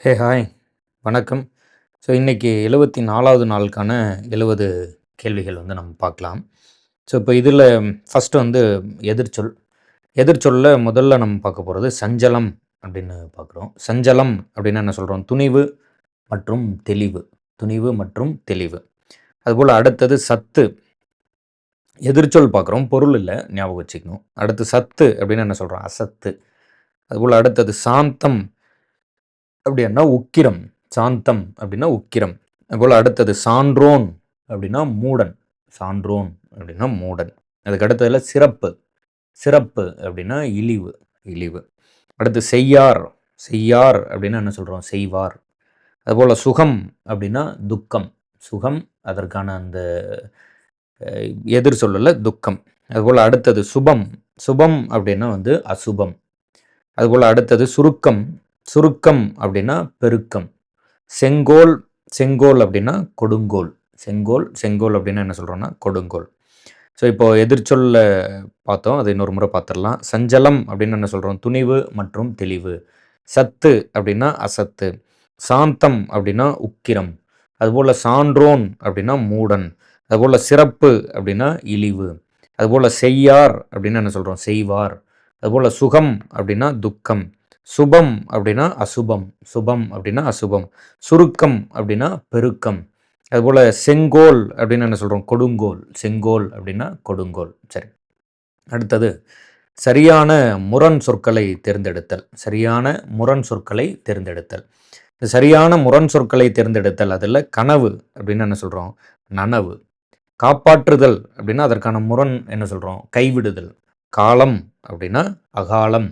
Hey hi. வணக்கம். So இன்றைக்கி எழுபத்தி நாலாவது நாளுக்கான எழுபது கேள்விகள் வந்து நம்ம பார்க்கலாம். ஸோ இப்போ இதில் ஃபஸ்ட்டு வந்து எதிர்ச்சொல். எதிர்ச்சொல்ல முதல்ல நம்ம பார்க்க போகிறது சஞ்சலம் அப்படின்னு பார்க்குறோம். சஞ்சலம் அப்படின்னு என்ன சொல்கிறோம்? துணிவு மற்றும் தெளிவு. துணிவு மற்றும் தெளிவு. அதுபோல் அடுத்தது சத்து. எதிர்ச்சொல் பார்க்குறோம். பொருள் இல்லை ஞாபகம் வச்சுக்கணும். அடுத்து சத்து அப்படின்னு என்ன சொல்கிறோம்? அசத்து. அதுபோல் அடுத்தது சாந்தம். அப்படின்னா உக்கிரம் சாந்தம் அப்படின்னா உக்கிரம். அதுபோல் அடுத்தது சான்றோன் அப்படின்னா மூடன். சான்றோன் அப்படின்னா மூடன். அதுக்கு அடுத்ததில் சிறப்பு. சிறப்பு அப்படின்னா இழிவு இழிவு. அடுத்து செய்யார் செய்யார் அப்படின்னா என்ன சொல்கிறோம் செய்வார். அதுபோல் சுகம் அப்படின்னா துக்கம். சுகம் அதற்கான அந்த எதிர் சொல்லலை துக்கம். அதுபோல் அடுத்தது சுபம். சுபம் அப்படின்னா வந்து அசுபம். அதுபோல் அடுத்தது சுருக்கம். சுருக்கம் அப்படின்னா பெருக்கம். செங்கோல் செங்கோல் அப்படின்னா கொடுங்கோல். செங்கோல் செங்கோல் அப்படின்னா என்ன சொல்கிறோன்னா கொடுங்கோல். ஸோ இப்போது எதிர்ச்சொல்ல பார்த்தோம் அதை இன்னொரு முறை பார்த்துடலாம். சஞ்சலம் அப்படின்னு என்ன சொல்கிறோம் துணிவு மற்றும் தெளிவு. சத்து அப்படின்னா அசத்து. சாந்தம் அப்படின்னா உக்கிரம். அதுபோல் சான்றோன் அப்படின்னா மூடன். அதுபோல் சிறப்பு அப்படின்னா இழிவு. அதுபோல் செய்யார் அப்படின்னு என்ன சொல்கிறோம் செய்வார். அதுபோல் சுகம் அப்படின்னா துக்கம். சுபம் அப்படின்னா அசுபம் சுபம் அப்படின்னா அசுபம் சுருக்கம் அப்படின்னா பெருக்கம். அதுபோல் செங்கோல் அப்படின்னு என்ன சொல்கிறோம் கொடுங்கோல். செங்கோல் அப்படின்னா கொடுங்கோல். சரி. அடுத்தது சரியான முரண் சொற்களை தேர்ந்தெடுத்தல். சரியான முரண் சொற்களை தேர்ந்தெடுத்தல். சரியான முரண் சொற்களை தேர்ந்தெடுத்தல் அதில் கனவு அப்படின்னு என்ன சொல்கிறோம் நனவு. காப்பாற்றுதல் அப்படின்னா அதற்கான முரண் என்ன சொல்கிறோம் கைவிடுதல். காலம் அப்படின்னா அகாலம்.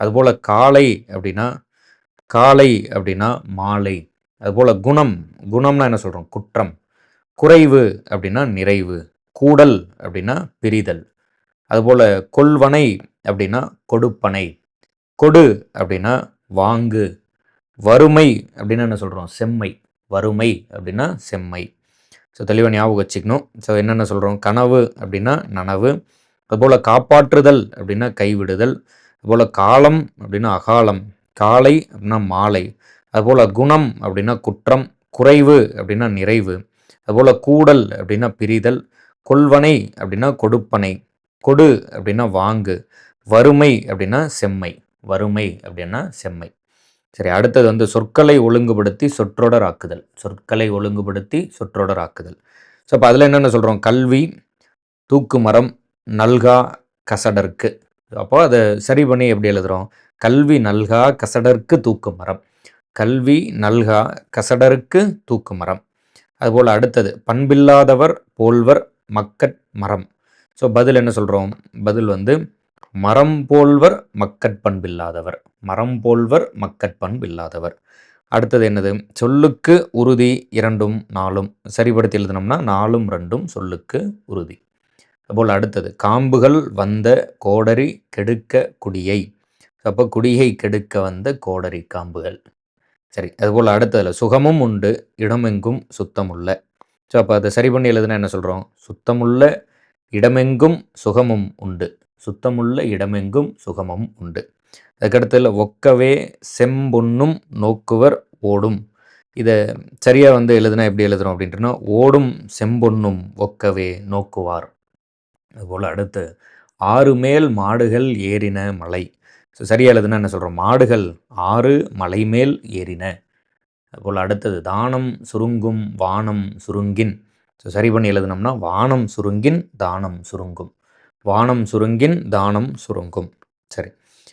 அதுபோல் காலை அப்படின்னா காலை அப்படின்னா மாலை. அதுபோல் குணம் குணம்னா என்ன சொல்கிறோம் குற்றம். குறைவு அப்படின்னா நிறைவு. கூடல் அப்படின்னா பிரிதல். அதுபோல் கொள்வனை அப்படின்னா கொடுப்பனை. கொடு அப்படின்னா வாங்கு. வறுமை அப்படின்னா என்ன சொல்கிறோம் செம்மை. வறுமை அப்படின்னா செம்மை. ஸோ தெளிவாக ஞாபகம் வச்சுக்கணும். ஸோ என்னென்ன சொல்கிறோம் கனவு அப்படின்னா நனவு. அதுபோல் காப்பாற்றுதல் அப்படின்னா கைவிடுதல். அதுபோல் காலம் அப்படின்னா அகாலம் காலை அப்படின்னா மாலை அதுபோல் குணம் அப்படின்னா குற்றம் குறைவு அப்படின்னா நிறைவு அதுபோல் கூடல் அப்படின்னா பிரிதல் கொள்வனை அப்படின்னா கொடுப்பனை கொடு அப்படின்னா வாங்கு வறுமை அப்படின்னா செம்மை வறுமை அப்படின்னா செம்மை. சரி அடுத்தது வந்து சொற்களை ஒழுங்குபடுத்தி சொற்றொடர் ஆக்குதல் சொற்களை ஒழுங்குபடுத்தி சொற்றொடர் ஆக்குதல். ஸோ அப்போ அதில் என்னென்ன சொல்கிறோம் கல்வி தூக்கு மரம் நல்கா கசடற்கு. அப்போ அதை சரி பண்ணி எப்படி எழுதுகிறோம் கல்வி நல்கா கசடருக்கு தூக்கு மரம். கல்வி நல்கா கசடருக்கு தூக்கு மரம். அதுபோல் அடுத்தது பண்பில்லாதவர் போல்வர் மக்கட் மரம். ஸோ பதில் என்ன சொல்கிறோம் பதில் வந்து மரம் போல்வர் மக்கட் பண்பில்லாதவர். மரம் போல்வர் மக்கட் பண்பில்லாதவர். அடுத்தது என்னது? சொல்லுக்கு உறுதி இரண்டும் நாளும். சரிப்படுத்தி எழுதினோம்னா நாலும் ரெண்டும் சொல்லுக்கு உறுதி. அதுபோல் அடுத்தது காம்புகள் வந்த கோடரி கெடுக்க குடியை. அப்போ குடியை கெடுக்க வந்த கோடரி காம்புகள். சரி அதுபோல் அடுத்ததில் சுகமும் உண்டு இடமெங்கும் சுத்தமுள்ள. ஸோ அப்போ அதை சரி பண்ணி எழுதுனா என்ன சொல்கிறோம் சுத்தமுள்ள இடமெங்கும் சுகமும் உண்டு. சுத்தமுள்ள இடமெங்கும் சுகமும் உண்டு. அதுக்கடுத்ததில் ஒக்கவே செம்பொன்னும் நோக்குவர் ஓடும். இதை சரியாக வந்து எழுதுனா எப்படி எழுதுறோம் அப்படின்ட்டுனா ஓடும் செம்பொன்னும் ஒக்கவே நோக்குவார். அதுபோல் அடுத்து ஆறு மேல் மாடுகள் ஏறின மலை. ஸோ சரியாக எழுதுனா என்ன சொல்கிறோம் மாடுகள் ஆறு மலை மேல் ஏறின. அதுபோல் அடுத்தது தானம் சுருங்கும் வானம் சுருங்கின். ஸோ சரி பண்ணி எழுதுனோம்னா வானம் சுருங்கின் தானம் சுருங்கும். வானம் சுருங்கின் தானம் சுருங்கும். சரி.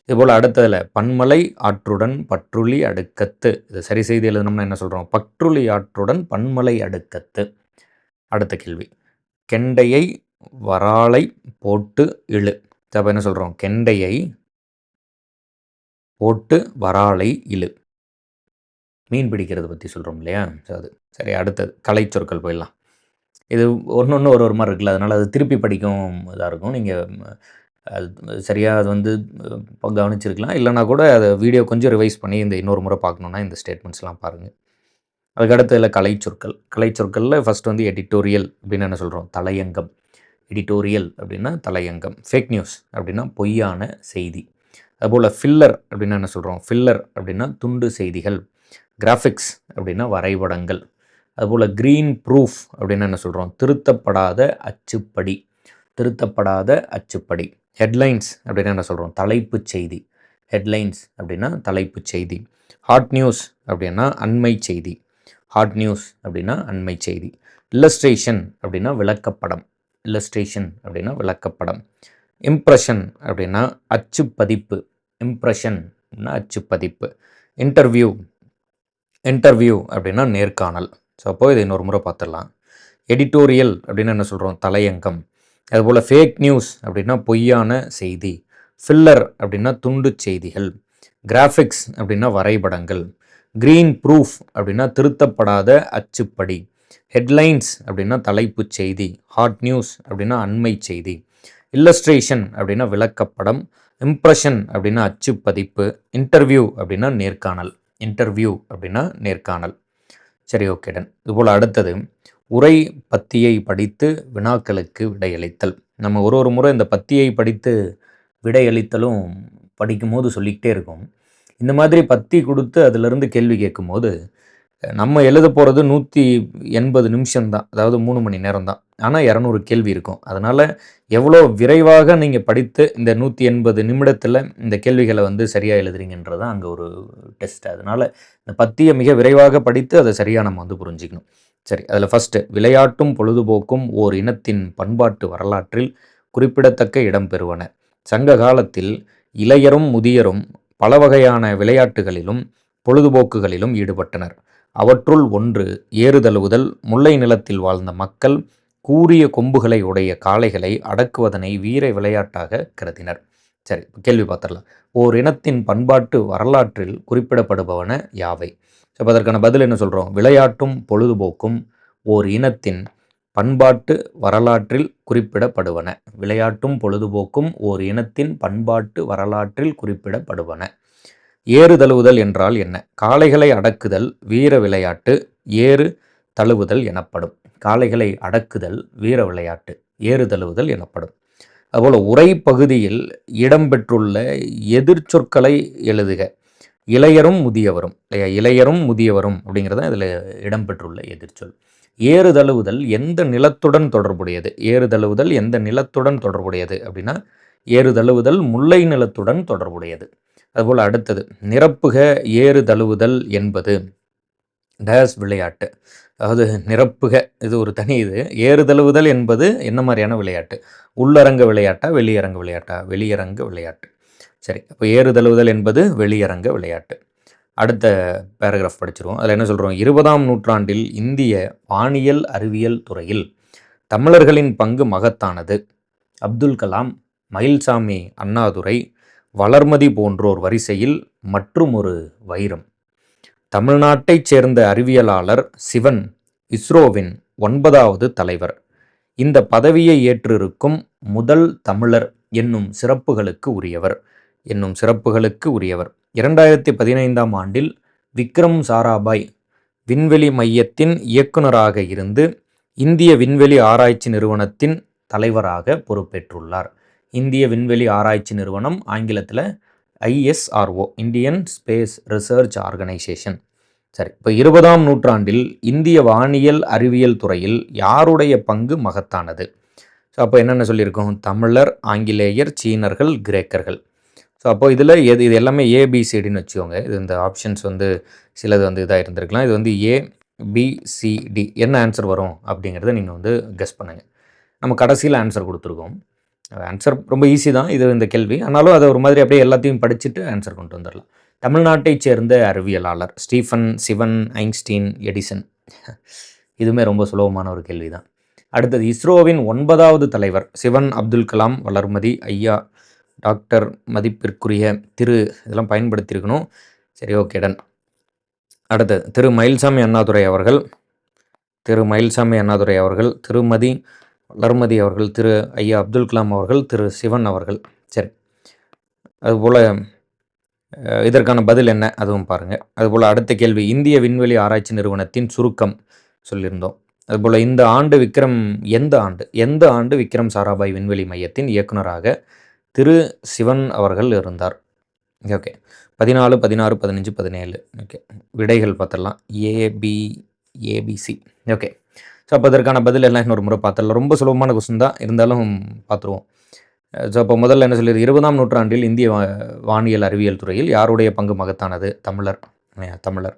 இதுபோல் அடுத்ததில் பன்மலை ஆற்றுடன் பற்றுளி அடுக்கத்து. இதை சரி செய்து எழுதணும்னா என்ன சொல்கிறோம் பற்றுளி ஆற்றுடன் பன்மலை அடுக்கத்து. அடுத்த கேள்வி. கெண்டையை வராலை போட்டு இழு. அப்போ என்ன சொல்கிறோம் கெண்டையை போட்டு வராலை இழு. மீன் பிடிக்கிறத பற்றி சொல்கிறோம் இல்லையா? அது சரி அடுத்தது கலை சொற்கள் போயிடலாம். இது ஒன்று ஒன்று ஒரு ஒரு மாதிரி இருக்குல்ல அதனால் அது திருப்பி படிக்கும் இதாக இருக்கும். நீங்கள் அது சரியாக அது வந்து கவனிச்சிருக்கலாம். இல்லைனா கூட அதை வீடியோ கொஞ்சம் ரிவைஸ் பண்ணி இந்த இன்னொரு முறை பார்க்கணுன்னா இந்த ஸ்டேட்மெண்ட்ஸ்லாம் பாருங்கள் அதுக்கடுத்து இல்லை கலை சொற்கள். கலை சொற்களில் ஃபஸ்ட் வந்து எடிட்டோரியல் அப்படின்னு என்ன சொல்கிறோம் தலையங்கம். எடிட்டோரியல் அப்படின்னா தலையங்கம் ஃபேக் நியூஸ் அப்படின்னா பொய்யான செய்தி. அதுபோல் ஃபில்லர் அப்படின்னா என்ன சொல்கிறோம் ஃபில்லர் அப்படின்னா துண்டு செய்திகள். கிராஃபிக்ஸ் அப்படின்னா வரைபடங்கள். அதுபோல் க்ரீன் ப்ரூஃப் அப்படின்னு என்ன சொல்கிறோம் திருத்தப்படாத அச்சுப்படி. திருத்தப்படாத அச்சுப்படி. ஹெட்லைன்ஸ் அப்படின்னா என்ன சொல்கிறோம் தலைப்புச் செய்தி. ஹெட்லைன்ஸ் அப்படின்னா தலைப்புச் செய்தி. ஹாட் நியூஸ் அப்படின்னா அண்மை செய்தி. ஹாட் நியூஸ் அப்படின்னா அண்மை செய்தி. இல்லஸ்ட்ரேஷன் அப்படின்னா விளக்கப்படம். இல்லஸ்ட்ரேஷன் அப்படின்னா விளக்கப்படம். இம்ப்ரெஷன் அப்படின்னா அச்சுப்பதிப்பு. இம்ப்ரெஷன் அப்படின்னா அச்சுப்பதிப்பு. இன்டர்வியூ இன்டர்வியூ அப்படின்னா நேர்காணல். ஸோ அப்போது இதை இன்னொரு முறை பார்த்துடலாம். எடிட்டோரியல் அப்படின்னு என்ன சொல்கிறோம் தலையங்கம். அதுபோல் ஃபேக் நியூஸ் அப்படின்னா பொய்யான செய்தி. ஃபில்லர் அப்படின்னா துண்டு செய்திகள். கிராஃபிக்ஸ் அப்படின்னா வரைபடங்கள். க்ரீன் ப்ரூஃப் அப்படின்னா திருத்தப்படாத அச்சுப்படி. ஹெட்லைன்ஸ் அப்படின்னா தலைப்புச் செய்தி ஹாட் நியூஸ் அப்படின்னா அண்மை செய்தி இல்லஸ்ட்ரேஷன் அப்படின்னா விளக்கப்படம் இம்ப்ரெஷன் அப்படின்னா அச்சுப்பதிப்பு இன்டர்வியூ அப்படின்னா நேர்காணல் இன்டர்வியூ அப்படின்னா நேர்காணல். சரி ஓகே டன் இதுபோல் அடுத்தது உரை பத்தியை படித்து வினாக்களுக்கு விடையளித்தல். நம்ம ஒரு ஒரு முறை இந்த பத்தியை படித்து விடையளித்தலும் படிக்கும்போது சொல்லிக்கிட்டே இருக்கும். இந்த மாதிரி பத்தி கொடுத்து அதிலிருந்து கேள்வி கேட்கும்போது நம்ம எழுத போகிறது நூற்றி எண்பது நிமிஷம்தான். அதாவது மூணு மணி நேரம் தான் ஆனால் இரநூறு கேள்வி இருக்கும். அதனால் எவ்வளோ விரைவாக நீங்கள் படித்து இந்த நூற்றி எண்பது நிமிடத்தில் இந்த கேள்விகளை வந்து சரியாக எழுதுறீங்கன்றது தான் அங்கே ஒரு டெஸ்ட் அதனால் இந்த பத்தியை மிக விரைவாக படித்து அதை சரியாக நம்ம வந்து புரிஞ்சிக்கணும். சரி அதில் ஃபஸ்ட்டு விளையாட்டும் பொழுதுபோக்கும் ஓர் இனத்தின் பண்பாட்டு வரலாற்றில் குறிப்பிடத்தக்க இடம் பெறுவன. சங்க காலத்தில் இளையரும் முதியரும் பல வகையான விளையாட்டுகளிலும் பொழுதுபோக்குகளிலும் ஈடுபட்டனர். அவற்றுள் ஒன்று ஏறுதழுவுதல் முல்லை நிலத்தில் வாழ்ந்த மக்கள் கூரிய கொம்புகளை உடைய காளைகளை அடக்குவதனை வீர விளையாட்டாக கருதினர். சரி கேள்வி பார்த்துடலாம். ஓர் இனத்தின் பண்பாட்டு வரலாற்றில் குறிப்பிடப்படுபவன யாவை? ஸோ அதற்கான பதில் என்ன சொல்கிறோம் விளையாட்டும் பொழுதுபோக்கும் ஓர் இனத்தின் பண்பாட்டு வரலாற்றில் குறிப்பிடப்படுவன. விளையாட்டும் பொழுதுபோக்கும் ஓர் இனத்தின் பண்பாட்டு வரலாற்றில் குறிப்பிடப்படுவன. ஏறு தழுவுதல் என்றால் என்ன? காளைகளை அடக்குதல் வீர விளையாட்டு ஏறு தழுவுதல் எனப்படும். காளைகளை அடக்குதல் வீர விளையாட்டு ஏறு தழுவுதல் எனப்படும். அதுபோல் உரை பகுதியில் இடம்பெற்றுள்ள எதிர்ச்சொற்களை எழுதுக. இளையரும் முதியவரும் இல்லையா? இளையரும் முதியவரும் தான் இதில் இடம்பெற்றுள்ள எதிர்ச்சொல் ஏறு தழுவுதல் எந்த நிலத்துடன் தொடர்புடையது? ஏறு தழுவுதல் எந்த நிலத்துடன் தொடர்புடையது அப்படின்னா ஏறு தழுவுதல் முல்லை நிலத்துடன் தொடர்புடையது. அதுபோல் அடுத்தது நிரப்புக ஏறு தழுவுதல் என்பது டேஸ் விளையாட்டு. அதாவது நிரப்புக இது ஒரு தனி இது. ஏறு தழுவுதல் என்பது என்ன மாதிரியான விளையாட்டு? உள்ளரங்க விளையாட்டா வெளியரங்க விளையாட்டா? வெளியரங்க விளையாட்டு. சரி அப்போ ஏறு தழுவுதல் என்பது வெளியரங்க விளையாட்டு. அடுத்த பேராகிராஃப் படிச்சிருவோம். அதில் என்ன சொல்கிறோம் இருபதாம் நூற்றாண்டில் இந்திய வானியல் அறிவியல் துறையில் தமிழர்களின் பங்கு மகத்தானது. அப்துல் கலாம் மயில்சாமி அண்ணாதுரை வளர்மதி போன்றோர் வரிசையில் மற்றும் ஒரு வைரம். தமிழ்நாட்டைச் சேர்ந்த அறிவியலாளர் சிவன் இஸ்ரோவின் ஒன்பதாவது தலைவர். இந்த பதவியை ஏற்றிருக்கும் முதல் தமிழர் என்னும் சிறப்புகளுக்கு உரியவர் என்னும் சிறப்புகளுக்கு உரியவர். இரண்டாயிரத்தி பதினைந்தாம் ஆண்டில் விக்ரம் சாராபாய் விண்வெளி மையத்தின் இயக்குநராக இருந்து இந்திய விண்வெளி ஆராய்ச்சி நிறுவனத்தின் தலைவராக பொறுப்பேற்றுள்ளார். இந்திய விண்வெளி ஆராய்ச்சி நிறுவனம் ஆங்கிலத்தில் ISRO Indian Space Research Organisation சரி இப்போ இருபதாம் நூற்றாண்டில் இந்திய வானியல் அறிவியல் துறையில் யாருடைய பங்கு மகத்தானது? ஸோ அப்போ என்னென்ன சொல்லியிருக்கோம்? தமிழர் ஆங்கிலேயர் சீனர்கள் கிரேக்கர்கள். ஸோ அப்போ இதில் எது இது எல்லாமே ஏபிசிடின்னு வச்சுக்கோங்க. இது இந்த ஆப்ஷன்ஸ் வந்து சிலது வந்து இதாக இருந்திருக்கலாம். இது வந்து ஏ பிசிடி என்ன ஆன்சர் வரும் அப்படிங்கிறத நீங்கள் வந்து கெஸ் பண்ணுங்கள் நம்ம கடைசியில் ஆன்சர் கொடுத்துருக்கோம். ஆன்சர் ரொம்ப ஈஸி தான். இது இந்த கேள்வி. ஆனாலும் அதை ஒரு மாதிரி அப்படியே எல்லாத்தையும் படிச்சுட்டு ஆன்சர் கொண்டு வந்துடலாம். தமிழ்நாட்டைச் சேர்ந்த அறிவியலாளர் ஸ்டீஃபன் சிவன் ஐன்ஸ்டீன் எடிசன். இதுவுமே ரொம்ப சுலபமான ஒரு கேள்வி தான் அடுத்தது இஸ்ரோவின் ஒன்பதாவது தலைவர் சிவன் அப்துல் கலாம் வளர்மதி ஐயா டாக்டர் மதிப்பிற்குரிய திரு இதெல்லாம் பயன்படுத்தியிருக்கணும். சரி ஓகே டன் அடுத்தது திரு மயில்சாமி அண்ணாதுரை அவர்கள் திரு மயில்சாமி அண்ணாதுரை அவர்கள் திருமதி வளர்மதி அவர்கள் திரு ஐயா அப்துல் கலாம் அவர்கள் திரு சிவன் அவர்கள். சரி. அதுபோல் இதற்கான பதில் என்ன? அதுவும் பாருங்கள் அதுபோல் அடுத்த கேள்வி இந்திய விண்வெளி ஆராய்ச்சி நிறுவனத்தின் சுருக்கம் சொல்லியிருந்தோம். அதுபோல் இந்த ஆண்டு விக்ரம் எந்த ஆண்டு எந்த ஆண்டு விக்ரம் சாராபாய் விண்வெளி மையத்தின் இயக்குநராக திரு சிவன் அவர்கள் இருந்தார்? ஓகே. பதினாலு பதினாறு பதினஞ்சு பதினேழு. ஓகே. விடைகள் பார்த்துடலாம். AB ABC okay. ஸோ அப்போ அதற்கான பதில் எல்லாம் இன்னொரு முறை பார்த்துடலாம். ரொம்ப சுலபமான கொஸ்டின் தான். இருந்தாலும் பார்த்துருவோம். ஸோ அப்போ முதல்ல என்ன சொல்லியது இருபதாம் நூற்றாண்டில் இந்திய வானியல் அறிவியல் துறையில் யாருடைய பங்கு மகத்தானது? தமிழர் தமிழர்.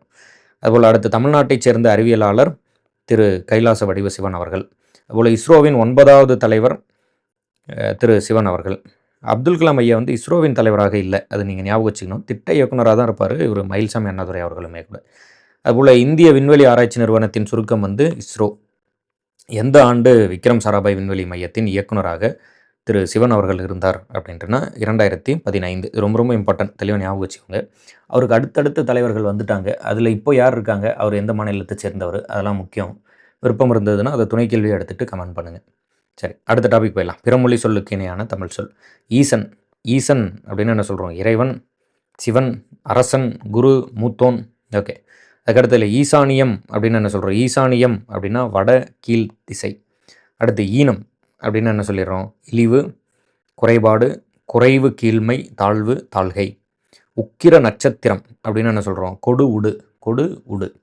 அதுபோல் அடுத்து தமிழ்நாட்டைச் சேர்ந்த அறிவியலாளர் திரு கைலாச வடிவ சிவன் அவர்கள். அதுபோல் இஸ்ரோவின் ஒன்பதாவது தலைவர் திரு சிவன் அவர்கள். அப்துல் கலாம் ஐயா வந்து இஸ்ரோவின் தலைவராக இல்லை. அது நீங்கள் ஞாபகம் வச்சுக்கணும். திட்ட இயக்குனராக தான் இருப்பார். இவர் மயில்சாமி அண்ணாதுரை அவர்களுமே கூட. அதுபோல் இந்திய விண்வெளி ஆராய்ச்சி நிறுவனத்தின் சுருக்கம் வந்து இஸ்ரோ. எந்த ஆண்டு விக்ரம் சாராபாய் விண்வெளி மையத்தின் இயக்குனராக திரு சிவன் அவர்கள் இருந்தார் அப்படின்ட்டுனா இரண்டாயிரத்தி பதினைந்து. ரொம்ப ரொம்ப இம்பார்ட்டன்ட் தெளிவாக ஞாபகம் வச்சுக்கோங்க. அவருக்கு அடுத்தடுத்த தலைவர்கள் வந்துட்டாங்க. அதில் இப்போ யார் இருக்காங்க? அவர் எந்த மாநிலத்தை சேர்ந்தவர்? அதெல்லாம் முக்கியம். விருப்பம் இருந்ததுன்னா அதை துணை கேள்வியை எடுத்துகிட்டு கமெண்ட் பண்ணுங்கள் சரி அடுத்த டாபிக் போயிடலாம். பிறமொழி சொல்லுக்கு இணையான தமிழ் சொல். ஈசன் ஈசன் அப்படின்னு என்ன சொல்கிறோம் இறைவன் சிவன் அரசன் குரு மூத்தோன். ஓகே அதுக்கடுத்ததில் ஈசானியம் அப்படின்னு என்ன சொல்கிறோம் ஈசானியம் அப்படின்னா வட கீழ் திசை. அடுத்து ஈனம் அப்படின்னு என்ன சொல்லிடுறோம்? இழிவு குறைபாடு குறைவு கீழ்மை தாழ்வு தாழ்கை. உக்கிர நட்சத்திரம் அப்படின்னு என்ன சொல்கிறோம் கொடு உடு. கொடு உடு.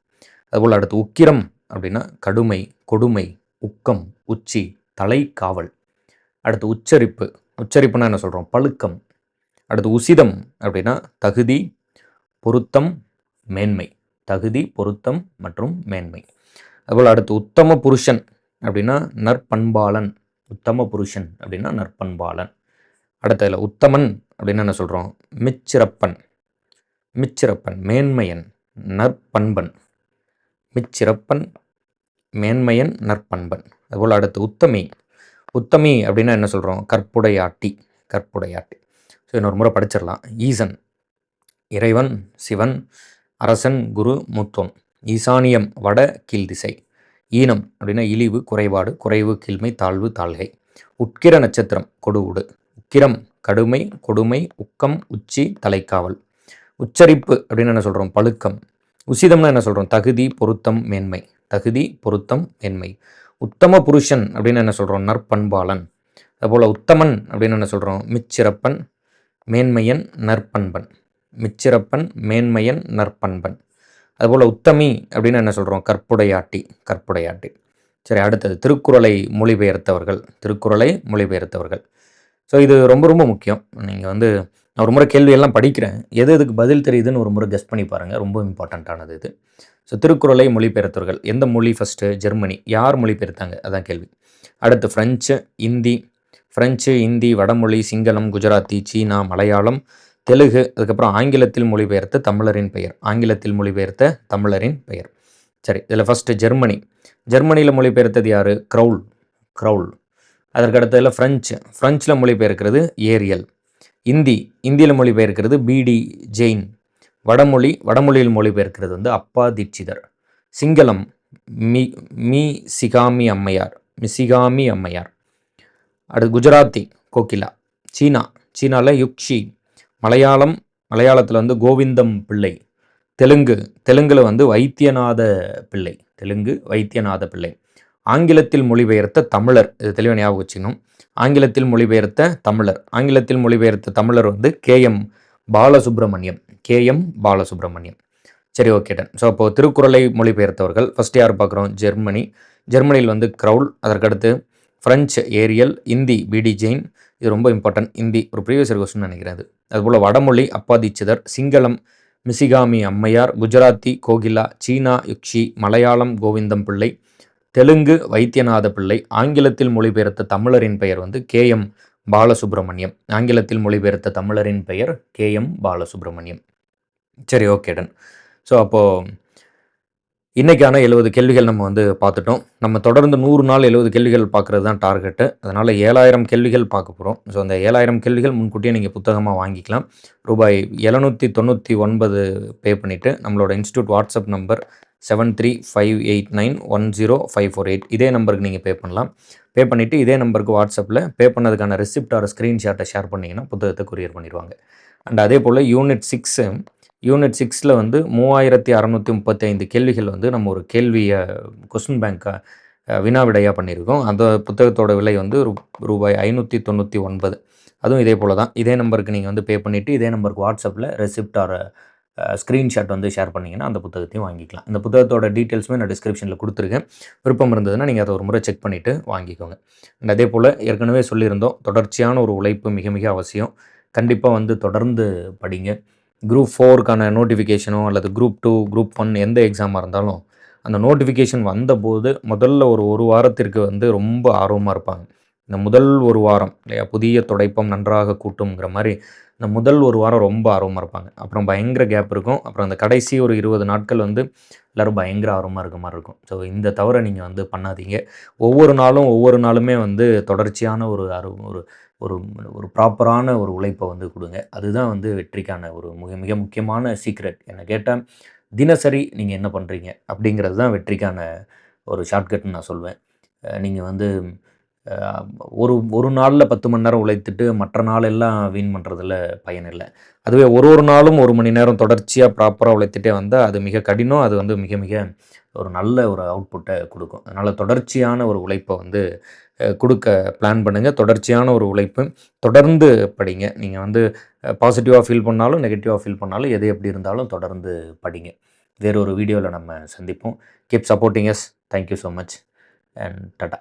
அதுபோல் அடுத்து உக்கிரம் அப்படின்னா கடுமை கொடுமை உக்கம் உச்சி தலை காவல். அடுத்து உச்சரிப்பு. உச்சரிப்புனா என்ன சொல்கிறோம் பழுக்கம். அடுத்து உசிதம் அப்படின்னா தகுதி பொருத்தம் மேன்மை. தகுதி பொருத்தம் மற்றும் மேன்மை. அதுபோல் அடுத்து உத்தம புருஷன் அப்படின்னா நற்பண்பாளன். உத்தம புருஷன் அப்படின்னா நற்பண்பாளன். அடுத்ததில் உத்தமன் அப்படின்னு என்ன சொல்கிறோம் மிச்சிறப்பன். மிச்சிறப்பன் மேன்மையன் நற்பண்பன். மிச்சிறப்பன் மேன்மையன் நற்பண்பன். அதுபோல் அடுத்து உத்தமி. உத்தமி அப்படின்னா என்ன சொல்கிறோம் கற்புடையாட்டி கற்புடையாட்டி. ஸோ இன்னொரு முறை படிச்சிடலாம். ஈசன் இறைவன் சிவன் அரசன் குரு முத்தோன் ஈசானியம் வட கீழ் திசை. ஈனம் அப்படின்னா இழிவு குறைபாடு குறைவு கீழ்மை தாழ்வு தாழ்கை. உட்கிர நட்சத்திரம் கொடுவுடு. உக்கிரம் கடுமை கொடுமை உக்கம் உச்சி தலைக்காவல். உச்சரிப்பு அப்படின்னு என்ன சொல்கிறோம் பழுக்கம். உசிதம்னா என்ன சொல்கிறோம் தகுதி பொருத்தம் மேன்மை. தகுதி பொருத்தம் மேன்மை. உத்தம புருஷன் அப்படின்னு என்ன சொல்கிறோம் நற்பண்பாளன். அதுபோல் உத்தமன் அப்படின்னு என்ன சொல்கிறோம் மிச்சிறப்பன் மேன்மையன் நற்பண்பன். மிச்சிறப்பன் மேன்மையன் நற்பண்பன். அதுபோல் உத்தமி அப்படின்னு என்ன சொல்கிறோம் கற்புடையாட்டி கற்புடையாட்டி. சரி அடுத்தது திருக்குறளை மொழிபெயர்த்தவர்கள் திருக்குறளை மொழிபெயர்த்தவர்கள். ஸோ இது ரொம்ப ரொம்ப முக்கியம். நீங்கள் வந்து நான் ஒரு முறை கேள்வியெல்லாம் படிக்கிறேன். எது எதுக்கு பதில் தெரியுதுன்னு ஒரு முறை கெஸ்ட் பண்ணி பாருங்கள் ரொம்ப இம்பார்ட்டண்ட்டானது இது. ஸோ திருக்குறளை மொழிபெயர்த்தவர்கள். எந்த மொழி ஃபஸ்ட்டு ஜெர்மனி. யார் மொழிபெயர்த்தாங்க? அதான் கேள்வி. அடுத்து ஃப்ரெஞ்சு இந்தி. ஃப்ரெஞ்சு இந்தி வடமொழி சிங்களம் குஜராத்தி சீனா மலையாளம். தெலுங்கு அதுக்கப்புறம் ஆங்கிலத்தில் மொழிபெயர்த்த தமிழரின் பெயர். ஆங்கிலத்தில் மொழிபெயர்த்த தமிழரின் பெயர். சரி இதில் ஃபஸ்ட்டு ஜெர்மனி. ஜெர்மனியில் மொழிபெயர்த்தது யார்? க்ரௌல் க்ரௌல் அதற்கடுத்ததில் ஃப்ரெஞ்சு ஃப்ரெஞ்சில் மொழிபெயர்க்கிறது ஏரியல் இந்தி இந்தியில் மொழிபெயர்க்கிறது பிடி ஜெயின் வடமொழி வடமொழியில் மொழிபெயர்க்கிறது வந்து அப்பா தீட்சிதர். சிங்களம் மி மீ சிகாமி அம்மையார். மிசிகாமி அம்மையார். அடுத்து குஜராத்தி கோகிலா. சீனா சீனாவில் யுக்ஷி. மலையாளம் மலையாளத்தில் வந்து கோவிந்தம் பிள்ளை. தெலுங்கு தெலுங்கில் வந்து வைத்தியநாத பிள்ளை. தெலுங்கு வைத்தியநாத பிள்ளை. ஆங்கிலத்தில் மொழிபெயர்த்த தமிழர். இது தெளிவாக ஞாபகம் வச்சுக்கணும். ஆங்கிலத்தில் மொழிபெயர்த்த தமிழர். ஆங்கிலத்தில் மொழிபெயர்த்த தமிழர் வந்து K M Balasubramaniam. K M Balasubramaniam. சரி ஓகே டன். ஸோ அப்போது திருக்குறளை மொழிபெயர்த்தவர்கள் ஃபஸ்ட் யார் பார்க்குறோம்? ஜெர்மனி. ஜெர்மனியில் வந்து க்ரௌல். அதற்கடுத்து ஃப்ரெஞ்சு ஏரியல் இந்தி பிடி ஜெயின் இது ரொம்ப இம்பார்ட்டன்ட் இந்தி ஒரு ப்ரீவியஸ் கொஸ்டின் நினைக்கிறேன் அது. அதுபோல் வடமொழி அப்பாதிச்சிதர் சிங்களம் மிசிகாமி அம்மையார் குஜராத்தி கோகிலா சீனா யுக்ஷி மலையாளம் கோவிந்தம் பிள்ளை தெலுங்கு வைத்தியநாத பிள்ளை ஆங்கிலத்தில் மொழிபெயர்த்த தமிழரின் பெயர் வந்து கே எம் பாலசுப்ரமணியம். ஆங்கிலத்தில் மொழிபெயர்த்த தமிழரின் பெயர் கே எம் பாலசுப்ரமணியம். சரி ஓகே டன் ஸோ அப்போது இன்றைக்கான எழுபது கேள்விகள் நம்ம வந்து பார்த்துட்டோம். நம்ம தொடர்ந்து நூறு நாள் எழுபது கேள்விகள் பார்க்குறது தான் டார்கெட்டு அதனால் ஏழாயிரம் கேள்விகள் பார்க்க போகிறோம் ஸோ அந்த ஏழாயிரம் கேள்விகள் முன்கூட்டியே நீங்கள் புத்தகமாக வாங்கிக்கலாம். ரூபாய் எழுநூற்றி தொண்ணூற்றி ஒன்பது பே பண்ணிவிட்டு நம்மளோட institute WhatsApp number seven three five eight nine one zero five four eight இதே நம்பருக்கு நீங்கள் பே பண்ணலாம். பே பண்ணிவிட்டு இதே நம்பருக்கு வாட்ஸ்அப்பில் பே பண்ணதுக்கான ரெசிப்ட் ஆர் ஸ்க்ரீன்ஷாட்டை ஷேர் பண்ணிங்கன்னா புத்தகத்தை கொரியர் பண்ணிடுவாங்க. அண்ட் அதே போல் யூனிட் சிக்ஸு யூனிட் சிக்ஸில் வந்து மூவாயிரத்தி அறநூற்றி முப்பத்தி ஐந்து கேள்விகள் வந்து நம்ம ஒரு கேள்வியை கொஸ்டின் பேங்க்கை வினா விடையாக பண்ணியிருக்கோம். அந்த புத்தகத்தோட விலை வந்து ரூபாய் ஐநூற்றி தொண்ணூற்றி ஒன்பது. அதுவும் இதே போல் தான். இதே நம்பருக்கு நீங்கள் வந்து பே பண்ணிவிட்டு இதே நம்பருக்கு வாட்ஸ்அப்பில் ரெசிப்ட் ஆர் ஸ்க்ரீன்ஷாட் வந்து ஷேர் பண்ணிங்கன்னா அந்த புத்தகத்தையும் வாங்கிக்கலாம். இந்த புத்தகத்தோட டீட்டெயில்ஸுமே நான் டிஸ்கிரிப்ஷனில் கொடுத்துருக்கேன். விருப்பம் இருந்ததுன்னா நீங்கள் அதை ஒரு முறை செக் பண்ணிவிட்டு வாங்கிக்கோங்க. அண்ட் அதே போல் ஏற்கனவே சொல்லியிருந்தோம் தொடர்ச்சியான ஒரு உழைப்பு மிக மிக அவசியம். கண்டிப்பாக வந்து தொடர்ந்து படிங்க. குரூப் ஃபோருக்கான நோட்டிஃபிகேஷனோ அல்லது குரூப் டூ குரூப் ஒன் எந்த எக்ஸாமாக இருந்தாலும் அந்த நோட்டிஃபிகேஷன் வந்தபோது முதல்ல ஒரு ஒரு வாரத்திற்கு வந்து ரொம்ப ஆர்வமாக இருப்பாங்க. இந்த முதல் ஒரு வாரம் இல்லையா புதிய துடைப்பம் நன்றாக கூட்டுங்கிற மாதிரி இந்த முதல் ஒரு வாரம் ரொம்ப ஆர்வமாக இருப்பாங்க. அப்புறம் பயங்கர கேப் இருக்கும். அப்புறம் அந்த கடைசி ஒரு இருபது நாட்கள் வந்து எல்லோரும் பயங்கர ஆர்வமாக இருக்க மாதிரி இருக்கும். ஸோ இந்த தவிர நீங்கள் வந்து பண்ணாதீங்க. ஒவ்வொரு நாளும் ஒவ்வொரு நாளுமே வந்து தொடர்ச்சியான ஒரு அரு ஒரு ஒரு ஒரு ப்ராப்பரான ஒரு உழைப்பை வந்து கொடுங்க. அதுதான் வந்து வெற்றிக்கான ஒரு மிக மிக முக்கியமான சீக்ரெட் என்னை கேட்டால் தினசரி நீங்கள் என்ன பண்ணுறீங்க அப்படிங்கிறது தான் வெற்றிக்கான ஒரு ஷார்ட்கட்னு நான் சொல்வேன். நீங்கள் வந்து ஒரு ஒரு நாளில் பத்து மணி நேரம் உழைத்துட்டு மற்ற நாளெல்லாம் வீண் பண்ணுறதுல பயன் இல்லை. அதுவே ஒரு ஒரு நாளும் ஒரு மணி நேரம் தொடர்ச்சியாக ப்ராப்பராக உழைத்துட்டே வந்தால் அது மிக கடினம் அது வந்து மிக மிக ஒரு நல்ல ஒரு அவுட்புட்டை கொடுக்கும். அதனால் தொடர்ச்சியான ஒரு உழைப்பை வந்து கொடுக்க பிளான் பண்ணுங்கள் தொடர்ச்சியான ஒரு உழைப்பு. தொடர்ந்து படிங்க. நீங்கள் வந்து பாசிட்டிவாக ஃபீல் பண்ணாலும் நெகட்டிவாக ஃபீல் பண்ணாலும் எது எப்படி இருந்தாலும் தொடர்ந்து படிங்க. வேறொரு வீடியோவில் நம்ம சந்திப்போம். Keep supporting us thank you so much and tata